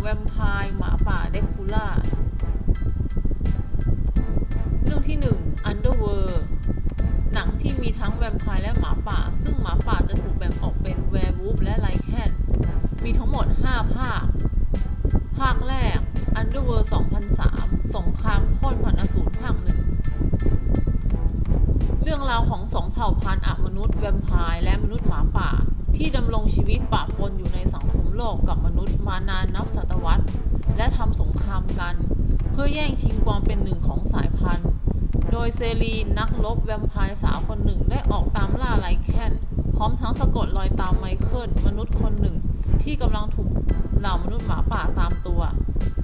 แวมไพร์หมาป่าเดคูล่า เรื่องที่ 1 Underworld หนังที่มีทั้งแวมไพร์และหมาป่า ซึ่งหมาป่าจะถูกแบ่งออกเป็นแวร์วูฟและไลแคนมีทั้งหมด 5 ภาค ภาคแรก Underworld 2003 สงครามโค่นพันอสูรภาคหนึ่ง เรื่องราวของสองเผ่าพันธุ์อมนุษย์แวมไพร์และมนุษย์หมาป่า ที่ดำรงชีวิตปะปนอยู่ในสังคม โลกกับมนุษย์มานานนับศตวรรษ และทำสงครามกัน เพื่อแย่งชิงความเป็นหนึ่งของสายพันธุ์ โดยเซรีนนักรบแวมไพร์สาวคนหนึ่งได้ออกตามล่าไลแคนพร้อมทั้งสะกดรอยตามไมเคิลมนุษย์คนหนึ่ง ที่กำลังถูกเหล่ามนุษย์หมาป่าตามตัว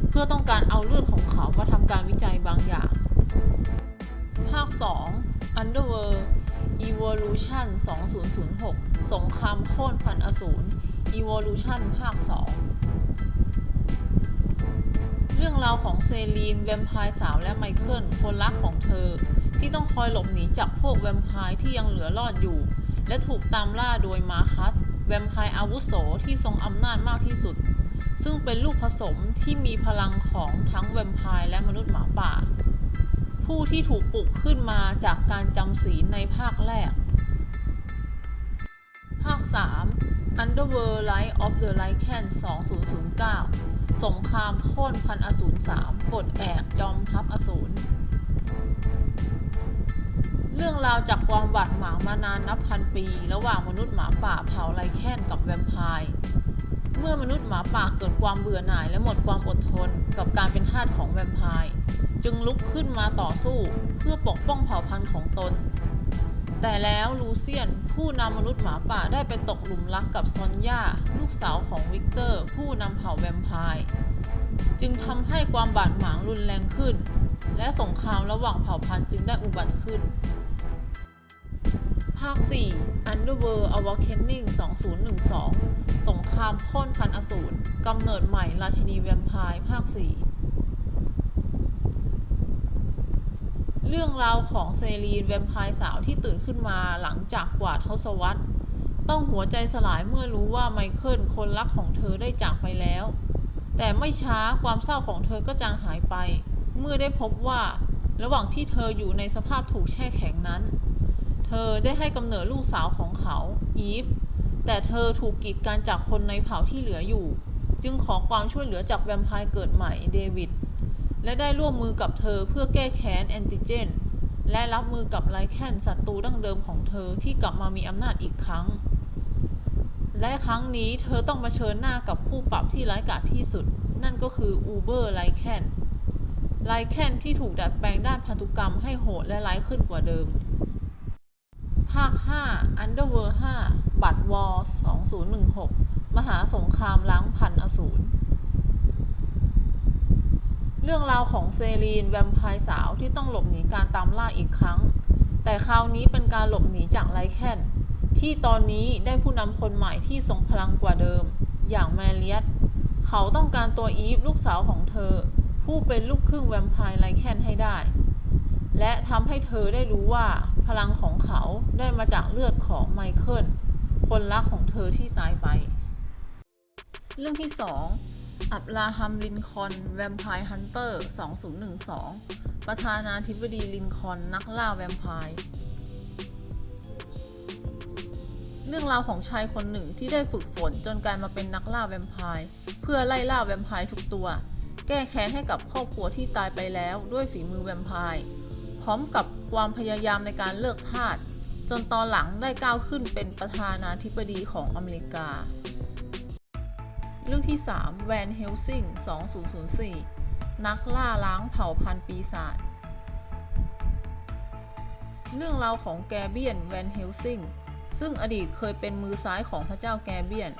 เพื่อต้องการเอาเลือดของเขามาทำการวิจัยบางอย่าง ภาค 2 Underworld Evolution 2006 สงครามโค่นพันอสูร Evolution ภาค 2 เรื่องราวของเซรีนแวมไพร์สาวและไมเคิลคนรักของเธอ ที่ต้องคอยหลบหนีจากพวกแวมไพร์ที่ยังเหลือรอดอยู่ และถูกตามล่าโดยมาคัสแวมไพร์อาวุโสที่ทรงอำนาจมากที่สุด ซึ่งเป็นลูกผสมที่มีพลังของทั้งแวมไพร์และมนุษย์หมาป่า ผู้ที่ถูกปลุกขึ้นมาจากการจำศีลในภาคแรก ภาค 3 Underworld Light of the Lycan 2009 สงครามโค่นพันอสูร3ปลดแอกจอมทัพอสูร เรื่องราวจากความบาดหมางมานานนับพันปี ระหว่างมนุษย์หมาป่าเผ่าไลแคนกับแวมไพร์เมื่อมนุษย์หมาป่าเกิดความเบื่อหน่ายและหมดความอดทนกับการเป็นทาสของแวมไพร์จึงลุกขึ้นมาต่อสู้เพื่อปกป้องเผ่าพันธุ์ของตน แต่แล้วลูเซียนผู้นำมนุษย์หมาป่าได้ไปตกหลุมรักกับซอนยาลูกสาวของวิกเตอร์ ผู้นำเผ่าแวมไพร์จึงทำให้ความบาดหมางรุนแรงขึ้น และสงครามระหว่างเผ่าพันธุ์จึงได้อุบัติขึ้น ภาค 4 Underworld Awakening 2012 สงครามค่นพันอสูรกำเนิดใหม่ราชินีแวมไพร์ภาค 4 เรื่องราวของเซรีนแวมไพร์สาวที่ตื่นขึ้นมาหลังจากกว่าทศวรรษ ต้องหัวใจสลายเมื่อรู้ว่าไมเคิลคนรักของเธอได้จากไปแล้ว แต่ไม่ช้าความเศร้าของเธอก็จางหายไป เมื่อได้พบว่า ระหว่างที่เธออยู่ในสภาพถูกแช่แข็งนั้น เธอได้ให้กำเนิดลูกสาวของเขาอีฟแต่เธอถูกกีดกันจากคนในเผ่าที่เหลืออยู่ จึงขอความช่วยเหลือจากแวมไพร์เกิดใหม่เดวิด และได้ร่วมมือกับเธอเพื่อแก้แค้นแอนติเจน และรับมือกับไลแคนศัตรูดั้งเดิมของเธอที่กลับมามีอำนาจอีกครั้ง และครั้งนี้เธอต้องมาเชิญหน้ากับคู่ปรับที่ร้ายกาจที่สุด นั่นก็คืออูเบอร์ไลแคนไลแคนที่ถูกดัดแปลงด้านพันธุกรรมให้โหดและร้ายขึ้นกว่าเดิม ภาค 5 Underworld 5 บัตรวอล2016 มหาสงครามล้างพันอสูร เรื่องราวของเซรีนแวมไพร์สาวที่ต้องหลบหนีการตามล่าอีกครั้ง แต่คราวนี้เป็นการหลบหนีจากไลแคนที่ตอนนี้ได้ผู้นำคนใหม่ที่ทรงพลังกว่าเดิม อย่างแมเลียสเขาต้องการตัวอีฟลูกสาวของเธอ ผู้เป็นลูกครึ่งแวมไพร์ไลแคนให้ได้ และทำให้เธอได้รู้ว่าพลังของเขาได้มาจากเลือดของไมเคิลคนรักของเธอที่ตายไป เรื่องที่ 2 อับราฮัม ลินคอน แวมไพร์ฮันเตอร์ 2012 ประธานาธิบดีลินคอน นักล่าแวมไพร์ เรื่องราวของชายคนหนึ่งที่ได้ฝึกฝนจนกลายมาเป็นนักล่าแวมไพร์ เพื่อไล่ล่าแวมไพร์ทุกตัว แก้แค้นให้กับครอบครัวที่ตายไปแล้วด้วยฝีมือแวมไพร์ พร้อมกับความพยายามในการเลิกทาส จนตอนหลังได้ก้าวขึ้นเป็นประธานาธิบดีของอเมริกา เรื่องที่ 3 แวนเฮลซิง 2004 นักล่าล้างเผ่าพันธุ์ปีศาจ เรื่องราวของแกเบียนแวนเฮลซิง ซึ่งอดีตเคยเป็นมือซ้ายของพระเจ้าแกเบียน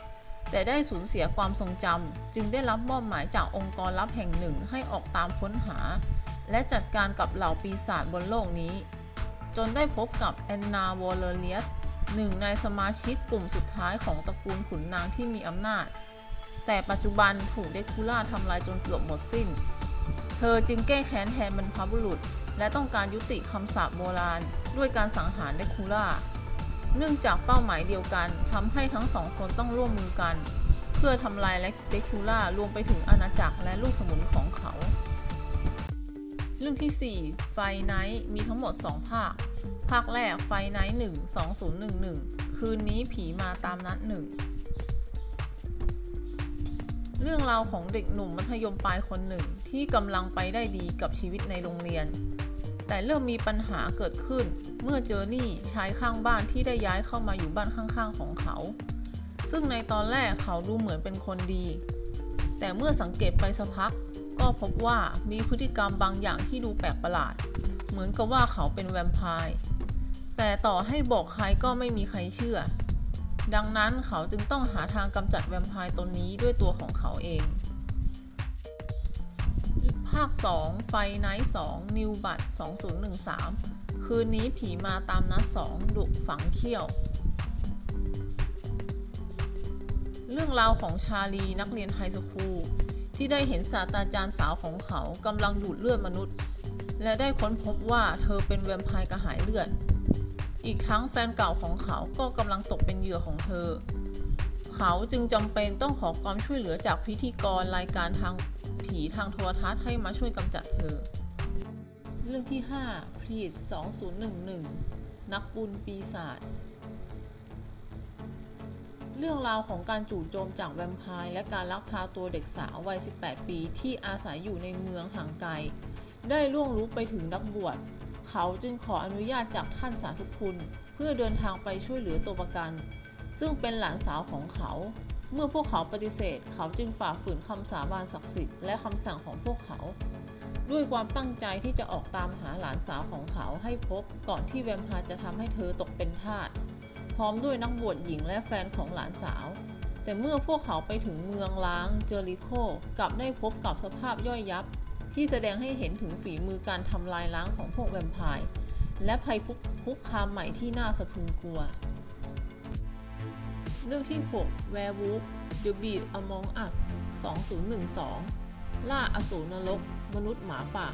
แต่ได้สูญเสียความทรงจำ จึงได้รับมอบหมายจากองค์กรลับแห่งหนึ่งให้ออกตามค้นหา และจัดการกับเหล่าปีศาจบนโลกนี้ จนได้พบกับแอนนาวอลเลเลียสหนึ่งในสมาชิกกลุ่มสุดท้ายของตระกูลขุนนางที่มีอำนาจ แต่ปัจจุบันถูกเดคูล่าทำลายจนเกือบหมดสิ้น เธอจึงแก้แค้นแทนบรรพบุรุษ และต้องการยุติคำสาปโบราณ ด้วยการสังหารเดคูล่า เนื่องจากเป้าหมายเดียวกันทำให้ทั้งสองคนต้องร่วมมือกัน เพื่อทำลายและเดคิล่ารวมไปถึงอาณาจักรและลูกสมุนของเขา เรื่องที่ 4 ไฟไนท์มีทั้งหมด 2 ภาค ภาคแรกไฟไนท์1 2011 คืนนี้ผีมาตามนัดหนึ่ง เรื่องราวของเด็กหนุ่มมัธยมปลายคนหนึ่งที่กำลังไปได้ดีกับชีวิตในโรงเรียน แต่เริ่มมีปัญหาเกิดขึ้นเมื่อเจอนี่ชายข้างบ้านที่ได้ย้ายเข้ามาอยู่บ้านข้างๆของเขา ซึ่งในตอนแรกเขาดูเหมือนเป็นคนดี แต่เมื่อสังเกตไปสักพัก ก็พบว่ามีพฤติกรรมบางอย่างที่ดูแปลกประหลาด เหมือนกับว่าเขาเป็นแวมไพร์แต่ต่อให้บอกใครก็ไม่มีใครเชื่อ ดังนั้นเขาจึงต้องหาทางกำจัดแวมไพร์ตนนี้ด้วยตัวของเขาเอง ภาค 2 ไฟไนท์2นิวบัต2013 คืนนี้ผีมาตามนัด 2 ดุฝังเขี้ยว เรื่องราวของชาลีนักเรียนไฮสคูลที่ได้เห็นศาสตราจารย์สาวของเขากำลังดูดเลือดมนุษย์ และได้ค้นพบว่าเธอเป็นแวมไพร์กระหายเลือด อีกทั้งแฟนเก่าของเขาก็กำลังตกเป็นเหยื่อของเธอ เขาจึงจำเป็นต้องขอความช่วยเหลือจากพิธีกรรายการทางผีทางโทรทัศน์ให้มาช่วยกำจัดเธอ เรื่องที่5พรีส2011 นักบุญปีศาจเรื่องราวของการจู่โจมจากแวมไพร์และการลักพาตัวเด็กสาววัย 18 ปีที่อาศัยอยู่ในเมืองห่างไกล ได้ล่วงรู้ไปถึงนักบวช เขาจึงขออนุญาตจากท่านสาธุคุณ เพื่อเดินทางไปช่วยเหลือตัวประกัน ซึ่งเป็นหลานสาวของเขา เมื่อพวกเขาปฏิเสธ เขาจึงฝ่าฝืนคำสาบานศักดิ์สิทธิ์และคำสั่งของพวกเขา ด้วยความตั้งใจที่จะออกตามหาหลานสาวของเขาให้พบก่อนที่แวมพร์จะทำให้เธอตกเป็นทาสพร้อมด้วยนักบวชหญิงและแฟนของหลานสาว แต่เมื่อพวกเขาไปถึงเมืองล้างเจอริโคกลับได้พบกับสภาพย่อยยับ ที่แสดงให้เห็นถึงฝีมือการทำลายล้างของพวกแวมไพร์และภัยคุกคามใหม่ที่น่าสะพรึงกลัว เรื่องที่ 6 Werewolf The Beat Among Us 2012 ล่าอสูรนรก มนุษย์หมาป่า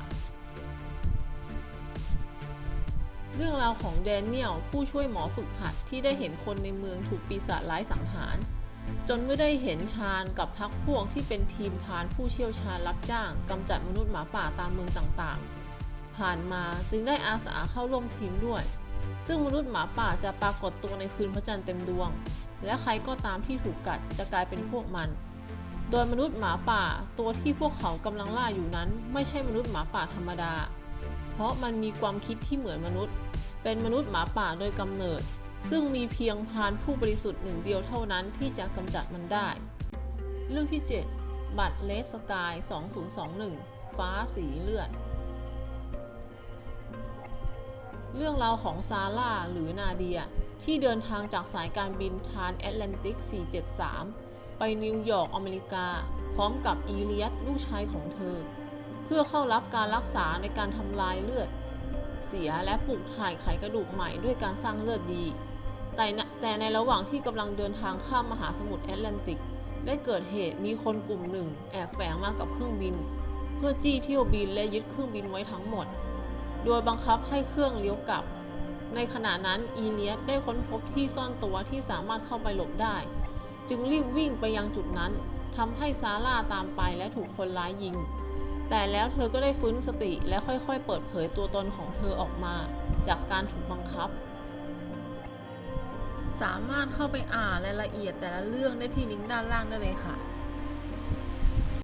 เรื่องราวของแดเนียลผู้ช่วยหมอฝึกหัดที่ได้เห็นคนในเมืองถูกปีศาจร้ายสังหาร จนไม่ได้เห็นชาญกับพักพวกที่เป็นทีมพานผู้เชี่ยวชาญรับจ้างกำจัดมนุษย์หมาป่าตามเมืองต่างๆ ผ่านมาจึงได้อาสาเข้าร่วมทีมด้วย ซึ่งมนุษย์หมาป่าจะปรากฏตัวในคืนพระจันทร์เต็มดวง และใครก็ตามที่ถูกกัดจะกลายเป็นพวกมัน โดยมนุษย์หมาป่าตัวที่พวกเขากำลังล่าอยู่นั้น ไม่ใช่มนุษย์หมาป่าธรรมดา เพราะมันมีความคิดที่เหมือนมนุษย์ เป็นมนุษย์หมาป่าโดยกำเนิด ซึ่งมีเพียงพานผู้บริสุทธิ์หนึ่งเดียวเท่านั้นที่จะกำจัดมันได้ เรื่องที่ 7 บัตรเลสกาย 2021 ฟ้าสีเลือด เรื่องราวของซาร่าหรือนาเดีย ที่เดินทางจากสายการบินทานแอตแลนติก 473 ไปนิวยอร์กอเมริกา พร้อมกับอีเลียสลูกชายของเธอ เพื่อเข้ารับการรักษาในการทำลายเลือดเสียและปลูกถ่ายไขกระดูกใหม่ด้วยการสร้างเลือดดี แต่ในแต่ในระหว่างที่กำลังเดินทางข้ามมหาสมุทรแอตแลนติก ได้เกิดเหตุมีคนกลุ่มหนึ่ง แอบแฝงมากับเครื่องบิน เพื่อจี้เที่ยวบินและยึดเครื่องบินไว้ทั้งหมด โดยบังคับให้เครื่องเลี้ยวกลับ ในขณะนั้นอีเลียสได้ค้นพบที่ซ่อนตัวที่สามารถเข้าไปหลบได้ จึงรีบวิ่งไปยังจุดนั้นทำให้ซาร่าตามไปและถูกคนร้ายยิง แต่แล้วเธอก็ได้ฟื้นสติและค่อยๆ เปิดเผยตัวตนของเธอออกมา จากการถูกบังคับ สามารถเข้าไปอ่านรายละเอียดแต่ละเรื่องได้ที่ลิงก์ด้านล่างได้เลยค่ะ